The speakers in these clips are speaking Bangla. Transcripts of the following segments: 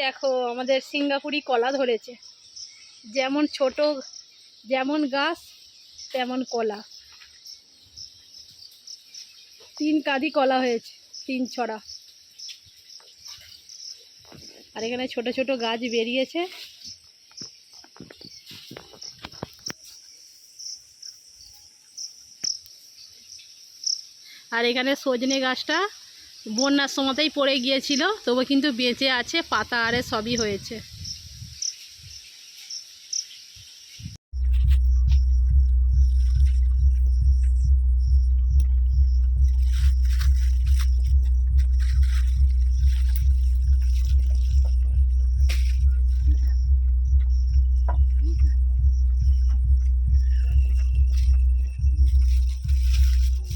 দেখো, আমাদের সিঙ্গাপুরি কলা ধরেছে। যেমন ছোট, যেমন গাছ, তেমন কলা। তিন কাঁদি কলা হয়েছে, তিন ছড়া। আর এখানে ছোট ছোট গাছ বেরিয়েছে। আর এখানে সজনে গাছটা বন্যার সময়তেই পড়ে গিয়েছিল তবু কিন্তু বেঁচে আছে, পাতা আরে সবই হয়েছে।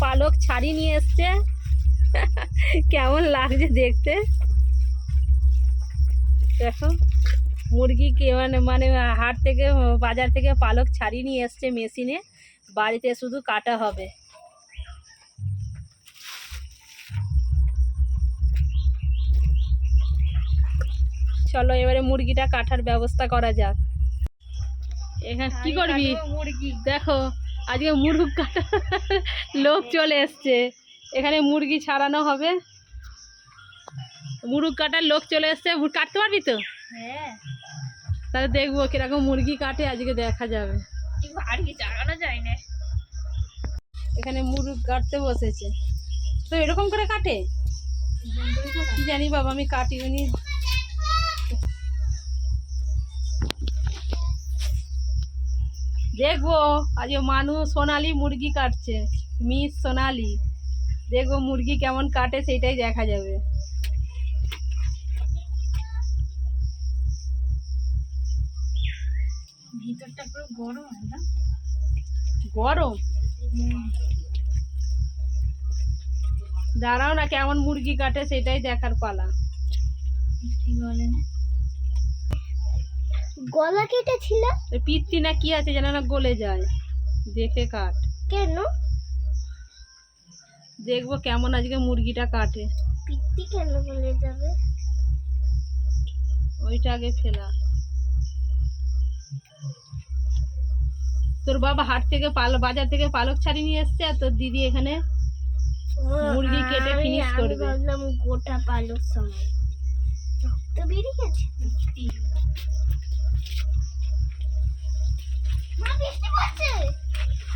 পালক ছাড়ি নিয়ে এসছে। কেমন লাগছে দেখতে? দেখো মুরগি কে মানে মানে হাট থেকে বাজার থেকে পালক ছাড়িয়ে নিয়ে এসছে মেশিনে। বাড়িতে শুধু কাটা হবে। চলো এবারে মুরগিটা কাটার ব্যবস্থা করা যাক। এখানে কি করবি? মুরগি। দেখো আজকে মুরগ কাটা লোক চলে এসছে। এখানে মুরগি ছাড়ানো হবে। মুরগ কাটার লোক চলে এসছে। কাটতে পারবি তো? হ্যাঁ। তাহলে দেখব কীরকম মুরগি কাটে আজকে দেখা যাবে। যায় না। এখানে মুরগ কাটতে বসেছে। তো এরকম করে কাটে? কি জানি বাবা আমি কাটি উনি দেখব আজকে মানু সোনালি মুরগি কাটছে। মিস সোনালি। দেখব মুরগি কেমন কাটে সেটাই দেখা যাবে। ভিতরটা পুরো গরম গরম? দাঁড়াও না কেমন মুরগি কাটে সেটাই দেখার পালা। গলা কেটে ছিল। ওই পিত্তি না কি আছে যেন না গলে যায়। দেখে কাট। কেন? দেখব কেমন আজকে মুরগিটা কাটে। পিত্তি কেন বলে যাবে? ওইটা আগে ফেলা। তোর বাবা হাট থেকে পাল বাজার থেকে পালক ছাড়ি নিয়ে এসছে আর তোর দিদি এখানে মুরগি কেটে ফিনিশ করবে। গোটা পালক সময়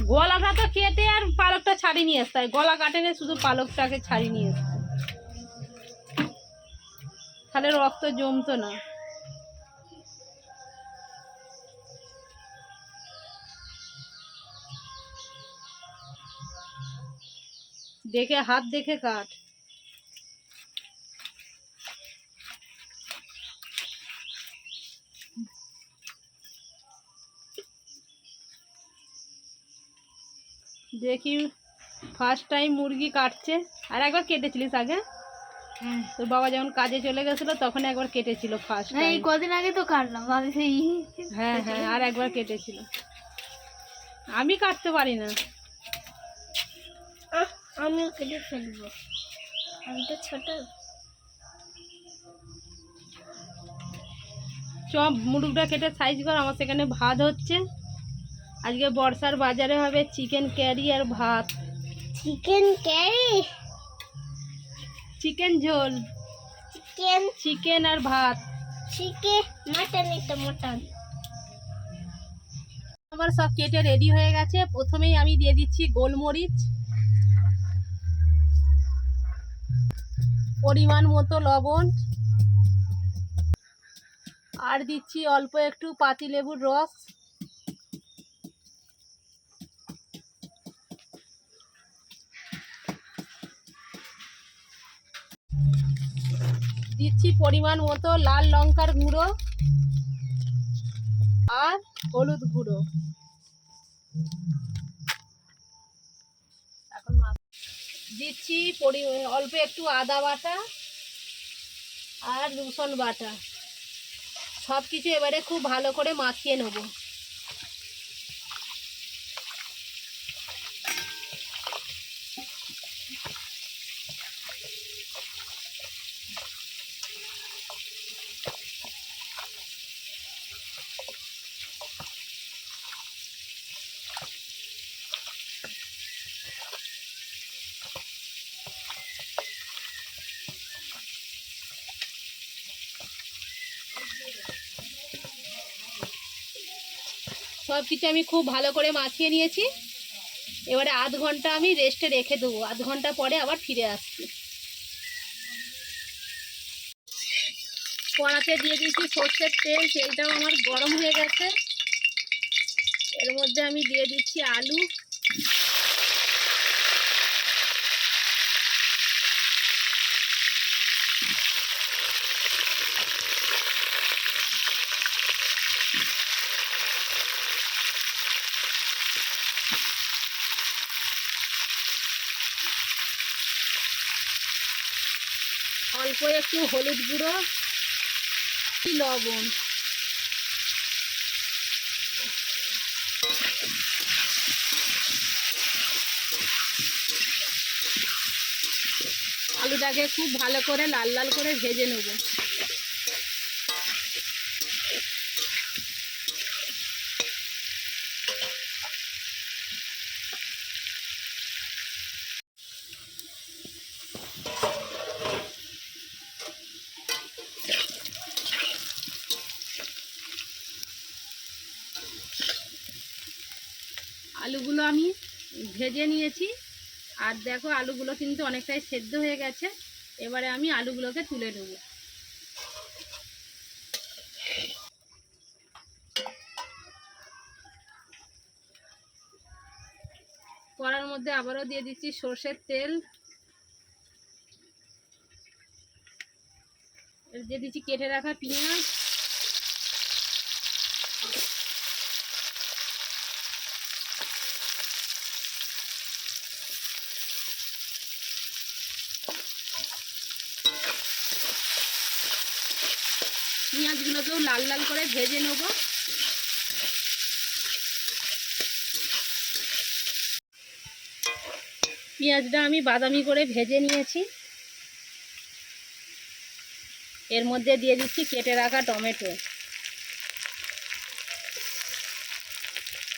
গলাটা তো কেটে আর পালকটা ছাড়ি নিয়ে আসতে হয় গলা কাটেনি শুধু পালকটাকে ছাড়ি নিয়ে আসতে তাহলে রক্ত জমতো না। দেখে, হাত দেখে কাট। দেখি ফার্স্ট টাইম মুরগি কাটছে। আর একবার কেটেছিলিস আগে? হ্যাঁ। তোর বাবা যখন কাজে চলে গেছিল তখন একবার কেটেছিল ফার্স্ট এই কদিন আগে তো কাটলাম আমি সেই হ্যাঁ হ্যাঁ আর একবার কেটেছিল। আমি কাটতে পারি না। আমিও কেটে ফেলব। আমি তো ছোট। চপ মুরগটা কেটে সাইজ কর আমার সেখানে ভাত হচ্ছে। আজকে বর্ষার বাজারে হবে চিকেন ক্যারি আর ভাত। চিকেন ক্যারি চিকেন ঝোল। চিকেন চিকেন আর ভাত। চিকেন মাটন এটা মটন আমার সব কেটে রেডি হয়ে গেছে। প্রথমেই আমি দিয়ে দিচ্ছি গোলমরিচ। পরিমাণ মতো লবণ। আর দিচ্ছি অল্প একটু পাতিলেবুর রস। দিচ্ছি পরিমাণ মতো লাল লঙ্কার গুঁড়ো আর হলুদ গুঁড়ো। এখন দিচ্ছি অল্প একটু আদা বাটা আর রসুন বাটা। সব কিছু এবারে খুব ভালো করে মাখিয়ে নেব। সব কিছু আমি খুব ভালো করে মাখিয়ে নিয়েছি। এবারে আধ ঘণ্টা আমি রেস্টে রেখে দেবো। আধ ঘণ্টা পরে আবার ফিরে আসছি। কড়াতে দিয়ে দিয়েছি সর্ষের তেল, তেলটাও আমার গরম হয়ে গেছে। এর মধ্যে আমি দিয়ে দিচ্ছি আলু। অল্প একটু হলুদ গুঁড়ো লবণ। আলুটাকে খুব ভালো করে লাল লাল করে ভেজে নেব আলুগুলো আমি ভেজে নিয়েছি। আর দেখো, আলুগুলো কিন্তু অনেকটাই সেদ্ধ হয়ে গেছে। এবারে আমি আলুগুলোকে তুলে নেব। কড়ার মধ্যে আবারও দিয়ে দিচ্ছি সর্ষের তেল। দিয়ে দিচ্ছি কেটে রাখা পেঁয়াজ। লাল লাল করে ভেজে নেব। পেঁয়াজটা আমি বাদামি করে ভেজে নিয়েছি। এর মধ্যে দিয়ে দিচ্ছি কেটে রাখা টমেটো।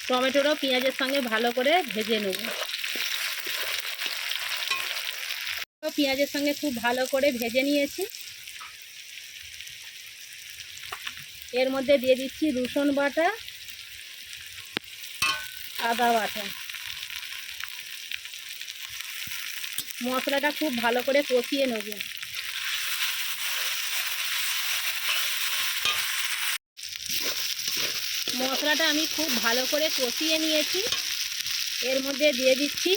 টমেটোটাও পেঁয়াজের সঙ্গে ভালো করে ভেজে নেব। পেঁয়াজের সঙ্গে খুব ভালো করে ভেজে নিয়েছি। এর মধ্যে দিয়ে দিচ্ছি রসুন বাটা, আদা বাটা। মশলাটা খুব ভালো করে কষিয়ে নেব। মশলাটা আমি খুব ভালো করে কষিয়ে নিয়েছি। এর মধ্যে দিয়ে দিচ্ছি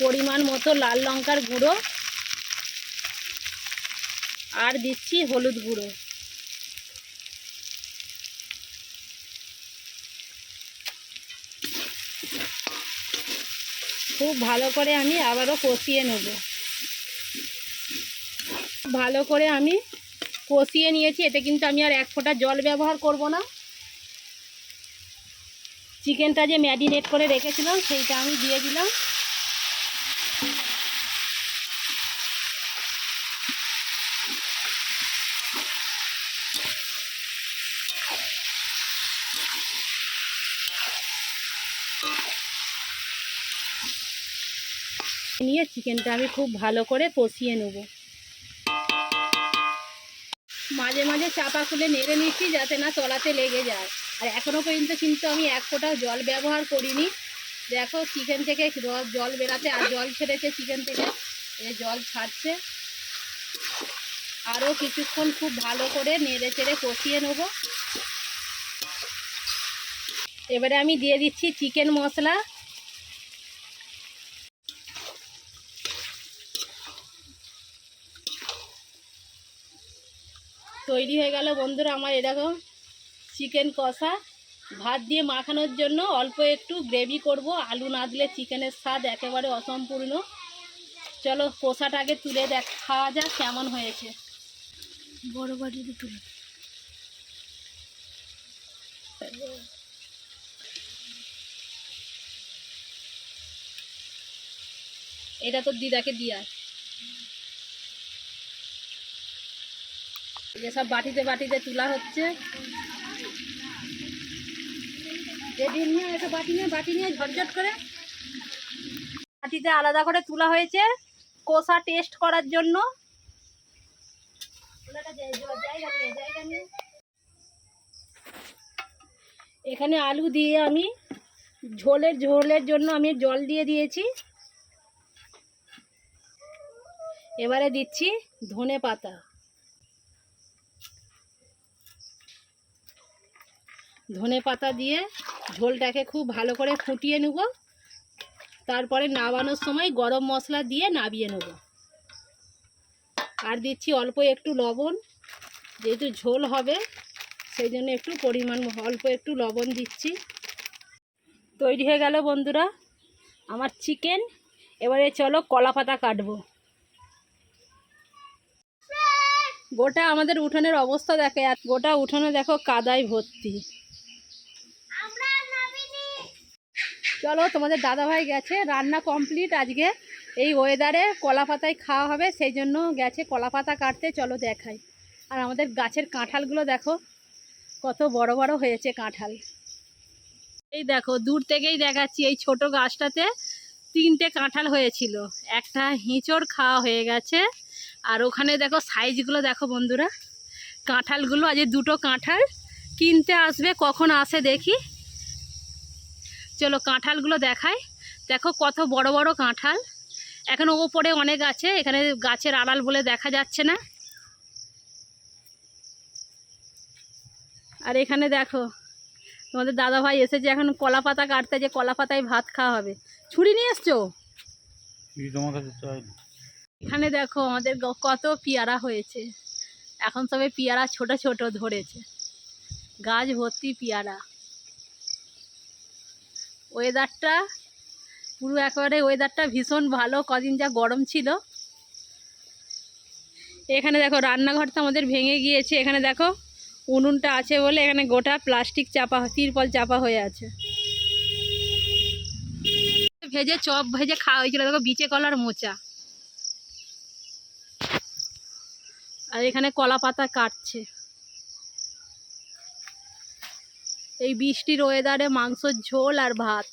পরিমাণ মতো লাল লঙ্কার গুঁড়ো। আর দিচ্ছি হলুদ গুঁড়ো। খুব ভালো করে আমি আবারও কষিয়ে নেব। ভালো করে আমি কষিয়ে নিয়েছি, এতে কিন্তু আমি আর এক ফোঁটা জল ব্যবহার করব না। চিকেনটা যে ম্যারিনেট করে রেখেছিলাম, সেইটা আমি দিয়ে দিলাম। নিয়ে চিকেনটা আমি খুব ভালো করে কষিয়ে নেব। মাঝে মাঝে চাপা খুলে নেড়ে নিচ্ছি যাতে না তলাতে লেগে যায়। আর এখনও পর্যন্ত কিন্তু আমি এক ফোঁটা জল ব্যবহার করিনি। দেখো চিকেন থেকে র- জল বেরাতে আর জল ছেড়েছে চিকেন থেকে। এ জল ছাড়ছে। আরও কিছুক্ষণ খুব ভালো করে নেড়ে চেড়ে কষিয়ে নেব। এবারে আমি দিয়ে দিচ্ছি চিকেন মশলা। তৈরি হয়ে গেল। বন্ধুরা, আমার এরকম চিকেন কষা। ভাত দিয়ে মাখানোর জন্য অল্প একটু গ্রেভি করব। আলু না দিলে চিকেনের স্বাদ একেবারে অসম্পূর্ণ। চলো, কষাটাকে তুলে দেখ খাওয়া যাক কেমন হয়েছে। বড় বাড়িতে তুলে এটা তো দিদাকে দিয়া যেসব বাটিতে বাটিতে তোলা হচ্ছে। নিয়ে একটা বাটি নিয়ে বাটি নিয়ে ঝটঝট করে। বাটিতে আলাদা করে তোলা হয়েছে কষা টেস্ট করার জন্য। এখানে আলু দিয়ে আমি ঝোলের ঝোলের জন্য আমি জল দিয়ে দিয়েছি। এবারে দিচ্ছি ধনে পাতা। ধনে পাতা দিয়ে ঝোলটাকে খুব ভালো করে ফুটিয়ে নেব। তারপরে নাবানোর সময় গরম মশলা দিয়ে নাবিয়ে নেব। আর দিচ্ছি অল্প একটু লবণ, যেহেতু ঝোল হবে, সেই জন্য একটু পরিমাণ অল্প একটু লবণ দিচ্ছি। তৈরি হয়ে গেল বন্ধুরা আমার চিকেন। এবারে চলো কলা পাতা কাটবো। গোটা আমাদের উঠানের অবস্থা দেখে আর গোটা উঠানে দেখো কাদায় ভর্তি। চলো, তোমাদের দাদাভাই গেছে, রান্না কমপ্লিট আজকে। এই ওয়েদারে কলা পাতায় খাওয়া হবে, সেই জন্য গেছে কলা পাতা কাটতে, চলো দেখাই। আর আমাদের গাছের কাঁঠালগুলো দেখো, কত বড় বড় হয়েছে কাঁঠাল। এই দেখো, দূর থেকেই দেখাচ্ছি এই ছোট গাছটাতে তিনটে কাঁঠাল হয়েছিল। একটা হিঁচড় খাওয়া হয়ে গেছে, আর ওখানে দেখো সাইজগুলো দেখো বন্ধুরা। কাঁঠালগুলো, আজ দুটো কাঁঠাল। কিনতে আসবে, কখন আসে দেখি। চলো কাঁঠালগুলো দেখায় দেখো কত বড় বড় কাঁঠাল। এখন ওপরে অনেক আছে এখানে গাছের আড়াল বলে দেখা যাচ্ছে না। আর এখানে দেখো তোমাদের দাদা ভাই এসেছে এখন কলা পাতা কাটতে যে কলা পাতায় ভাত খাওয়া হবে। ছুরি নিয়ে এসছো? এখানে দেখো আমাদের কত পেয়ারা হয়েছে। এখন সবে পেয়ারা ছোট ছোট ধরেছে। গাছ ভর্তি পেয়ারা। ওয়েদারটা পুরো একেবারে ওয়েদারটা ভীষণ ভালো। কদিন যা গরম ছিল। এখানে দেখো রান্নাঘরটা আমাদের ভেঙে গিয়েছে। এখানে দেখো, উনুনটা আছে বলে এখানে গোটা প্লাস্টিক চাপা, তিরপল চাপা হয়ে আছে। ভেজে চপ ভেজে খাওয়া হয়েছিল। দেখো, বিচে কলার মোচা। আর এখানে কলা পাতা কাটছে। এই বৃষ্টির ওয়েদারে মাংসর ঝোল আর ভাত।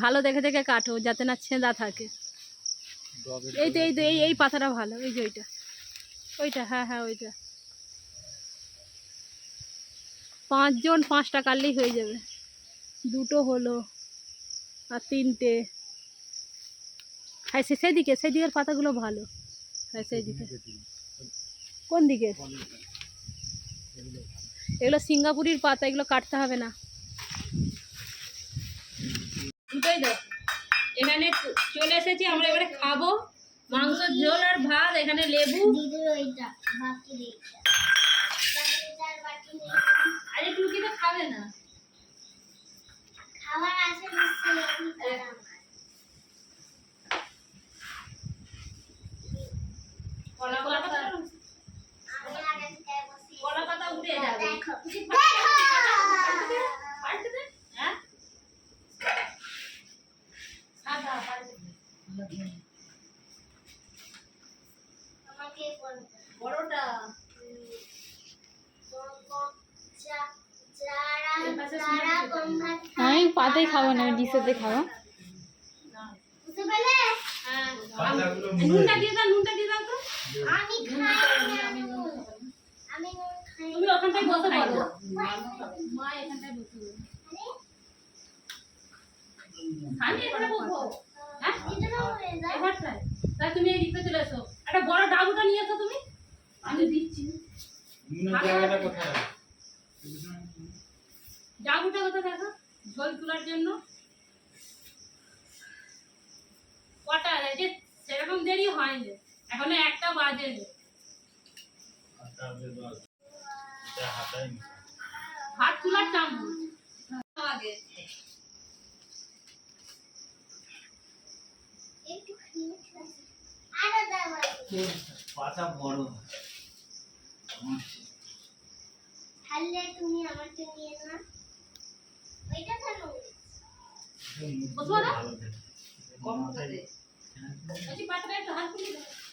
ভালো দেখে দেখে কাটো যাতে না ছেঁদা থাকে। এই তো এই তো এই এই পাতাটা ভালো এই যে ওইটা। ওইটা হ্যাঁ হ্যাঁ ওইটা। পাঁচজন পাঁচটা কাটলেই হয়ে যাবে। দুটো হলো আর তিনটে। হ্যাঁ সে- সেদিকে সেদিকের পাতাগুলো ভালো। হ্যাঁ সেদিকে। কোন দিকে? এগুলো সিঙ্গাপুরির পাতা এগুলো কাটতে হবে না। দুটোই এখানে চলে এসেছি আমরা এবারে খাব মাংসের ঝোল আর ভাত এখানে লেবু। আরে টুকি তো খাবে না? খাবার আছে। কলা পাতা আমি আগে থেকে বসি কলা পাতা উঠে যাবে দেখো টুকি দেখো পাল্টে দে হ্যাঁ সাদা পাল্টে দে আমাকে বলতে বড়টা। যা- যারা যারা কম ভাত খায়, আমি পাতেই খাব না আমি ডিশেতে খাব হ্যাঁ। নুনটা দিয়ে দাও নুনটা দিয়ে দাও তো। আমি খাই ওখানটায় বসে পড়ো। মা এখানটায় বসে আমি এখানে বসবো। হ্যাঁ? এটা না হয়ে যায়। এখানটায় তাই তুমি এই দিকটা চলে এসো। একটা বড় ডাবুটা নিয়ে এসো তুমি। আমি দিচ্ছি। নুনের কোথায়? দেখো? জল তোলার জন্য। কটা? যে সেরকম দেরি হয়নি। এখনও একটা বাজে হাতায় নি। তাহলে তুমি আমাকে নিয়ে না ওইটা কেন? কম করে। বলছি পাতাটা একটু হাত তুলে দাও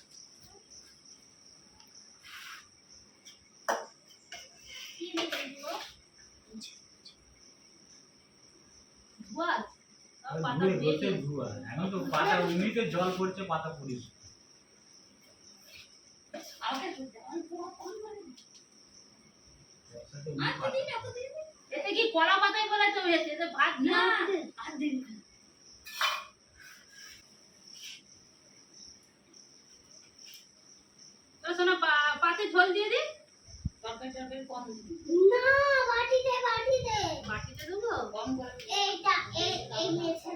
কি জল পড়ছে পাতা পড়িস আমাকে জল পুরো কম করে দে। আর দিদি না, তো দিদি। এ কলা পাতায় বলে তো হয়েছে ভাত না তো শোনো পা- পাতে ঝোল দিয়ে দি না বাটিতে বাটিতে বাটিতে দেবো এইটা এই এই মেছের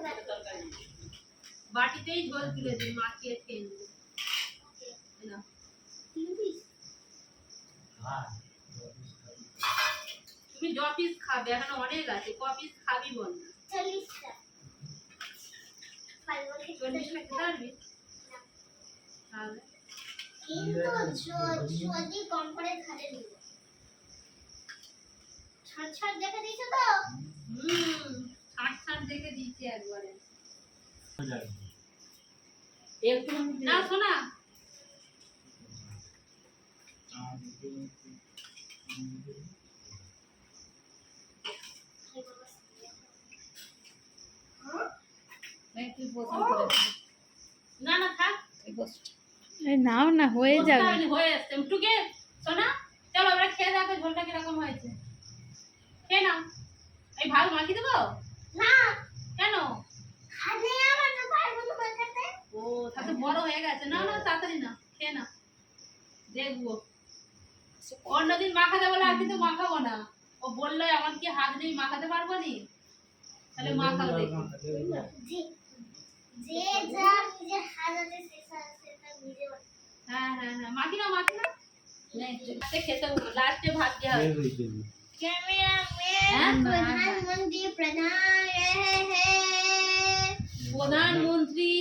বাটি বাটিতেই ঝোল তুলে দিই পিস হ্যাঁ তুমি য পিস খাবে এখন অনেক আছে ক পিস খাবি বল চল্লিশটা চল্লিশটা খেতে পারবি? তাহলে কিন্তু যদি কম করে খালে নিব ছাড় ছাড় দেখে দিয়েছ তো? হুম ছাট ছাট দেখে দিয়েছি একবারে। হয়ে। না শোনা। না না থাক। নাও না হয়ে যাবে। হয়ে আসছে। টুকে শোনা। চলো এবার খেয়ে দেখো ঝোলটা কীরকম হয়েছে। খেয়ে নাও। এই ভাত মাখিয়ে দেবো? না। কেন? খালে আমার তো পারব না মাখাতে বড় হয়ে গেছে। না না তাড়াতাড়ি না খেয়ে না। দেখব অন্যদিন মাখাবো না। ও বলল আমার কি হাত নেই মাখাতে পারব নি? তাহলে মাখাও হ্যাঁ, হ্যাঁ, হ্যাঁ, প্রধানমন্ত্রী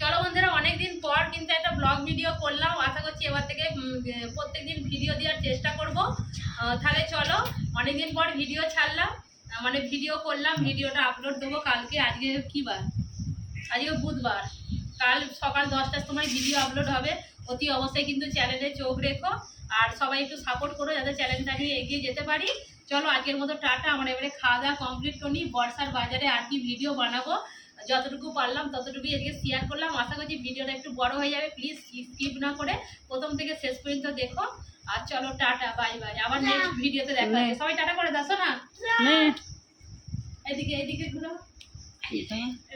চলো বন্ধুরা, অনেকদিন পর কিন্তু একটা ব্লগ ভিডিও করলাম। আশা করছি এবার থেকে প্রত্যেকদিন ভিডিও দেওয়ার চেষ্টা করব। তাহলে চলো, অনেকদিন পর ভিডিও ছাড়লাম। মানে ভিডিও করলাম ভিডিওটা আপলোড দেবো কালকে, আজকে কী বার? আজকে বুধবার। কাল সকাল দশটার সময় ভিডিও আপলোড হবে। অতি অবশ্যই কিন্তু চ্যানেলে চোখ রেখো। আর সবাই একটু সাপোর্ট করো যাতে চ্যানেলটা নিয়ে এগিয়ে যেতে পারি। চলো আজকের মতো টাটা। আমরা এবারে খাওয়া দাওয়া কমপ্লিট করি বর্ষার বাজারে আর কি ভিডিও বানাবো। যতটুকু পারলাম ততটুকুই এদিকে শেয়ার করলাম। আশা করছি ভিডিওটা একটু বড় হয়ে যাবে। প্লিজ স্কিপ না করে প্রথম থেকে শেষ পর্যন্ত দেখো। আর চলো টাটা বাই বাই আবার নেক্সট ভিডিওতে দেখা সবাই টাটা করে দাসো না এদিকে এদিকে ঘুরো।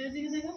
এদিকে দেখো।